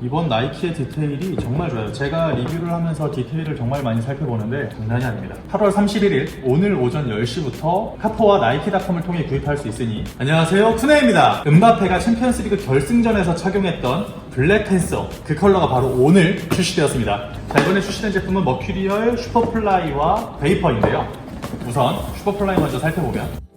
이번 나이키의 디테일이 정말 좋아요. 제가 리뷰를 하면서 디테일을 정말 많이 살펴보는데 장난이 아닙니다. 8월 31일 오늘 오전 10시부터 카포와 나이키닷컴을 통해 구입할 수 있으니 안녕하세요 푸네입니다. 음바페가 챔피언스리그 결승전에서 착용했던 블랙 팬서 그 컬러가 바로 오늘 출시되었습니다. 자 이번에 출시된 제품은 머큐리얼 슈퍼플라이와 베이퍼인데요. 우선 슈퍼플라이 먼저 살펴보면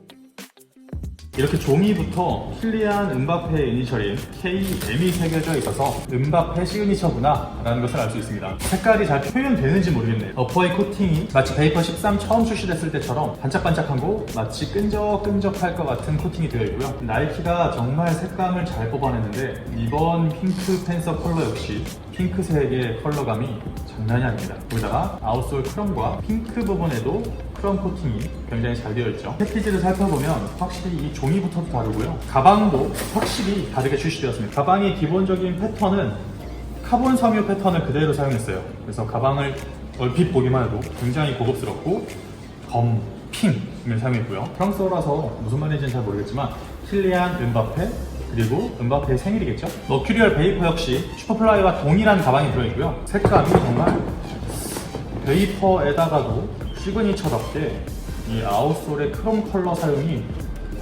이렇게 종이부터 킬리안 음바페의 이니셜인 KM이 새겨져 있어서 음바페 시그니처구나 라는 것을 알 수 있습니다. 색깔이 잘 표현되는지 모르겠네요. 어퍼의 코팅이 마치 베이퍼 13 처음 출시됐을 때처럼 반짝반짝하고 마치 끈적끈적할 것 같은 코팅이 되어 있고요. 나이키가 정말 색감을 잘 뽑아냈는데 이번 핑크 팬서 컬러 역시 핑크색의 컬러감이 장난이 아닙니다. 거기다가 아웃솔 크롬과 핑크 부분에도 크롬 코팅이 굉장히 잘 되어 있죠. 패키지를 살펴보면 확실히 이 종이부터도 다르고요. 가방도 확실히 다르게 출시되었습니다. 가방의 기본적인 패턴은 카본 섬유 패턴을 그대로 사용했어요. 그래서 가방을 얼핏 보기만 해도 굉장히 고급스럽고 검, 핑을 사용했고요. 프랑스어라서 무슨 말인지는 잘 모르겠지만 킬리안 음바페 그리고 음바페의 생일이겠죠? 머큐리얼 베이퍼 역시 슈퍼플라이와 동일한 가방이 들어있고요. 색감이 정말 베이퍼에다가도 시그니처답게 이 아웃솔의 크롬 컬러 사용이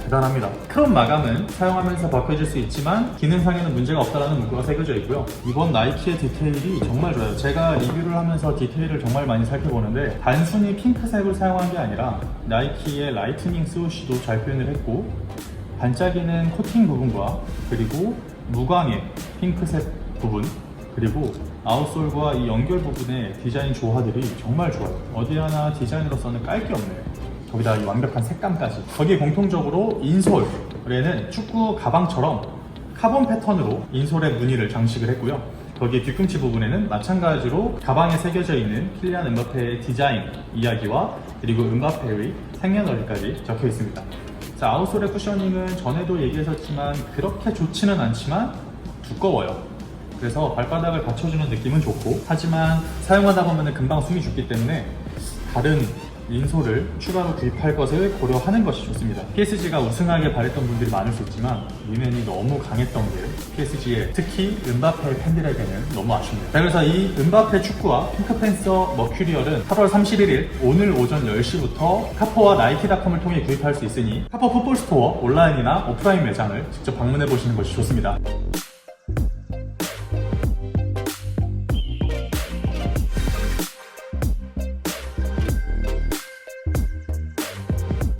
대단합니다. 크롬 마감은 사용하면서 벗겨질 수 있지만 기능상에는 문제가 없다는 문구가 새겨져 있고요. 이번 나이키의 디테일이 정말 좋아요. 제가 리뷰를 하면서 디테일을 정말 많이 살펴보는데 단순히 핑크색을 사용한 게 아니라 나이키의 라이트닝 스우시도 잘 표현을 했고 반짝이는 코팅 부분과 그리고 무광의 핑크색 부분 그리고 아웃솔과 이 연결 부분의 디자인 조화들이 정말 좋아요. 어디 하나 디자인으로서는 깔 게 없네요. 거기다 이 완벽한 색감까지. 거기에 공통적으로 인솔에는 축구 가방처럼 카본 패턴으로 인솔의 무늬를 장식을 했고요. 거기에 뒤꿈치 부분에는 마찬가지로 가방에 새겨져 있는 킬리안 음바페의 디자인 이야기와 그리고 음바페의 생년월일까지 적혀 있습니다. 자, 아웃솔의 쿠셔닝은 전에도 얘기했었지만 그렇게 좋지는 않지만 두꺼워요. 그래서 발바닥을 받쳐주는 느낌은 좋고 하지만 사용하다 보면 금방 숨이 죽기 때문에 다른 인솔을 추가로 구입할 것을 고려하는 것이 좋습니다. PSG가 우승하길 바랬던 분들이 많을 수 있지만 리넨이 너무 강했던 게 PSG의 특히 음바페 팬들에게는 너무 아쉽네요. 자, 그래서 이 음바페 축구와 핑크팬서 머큐리얼은 8월 31일 오늘 오전 10시부터 카포와 나이키닷컴을 통해 구입할 수 있으니 카포 풋볼 스토어 온라인이나 오프라인 매장을 직접 방문해 보시는 것이 좋습니다.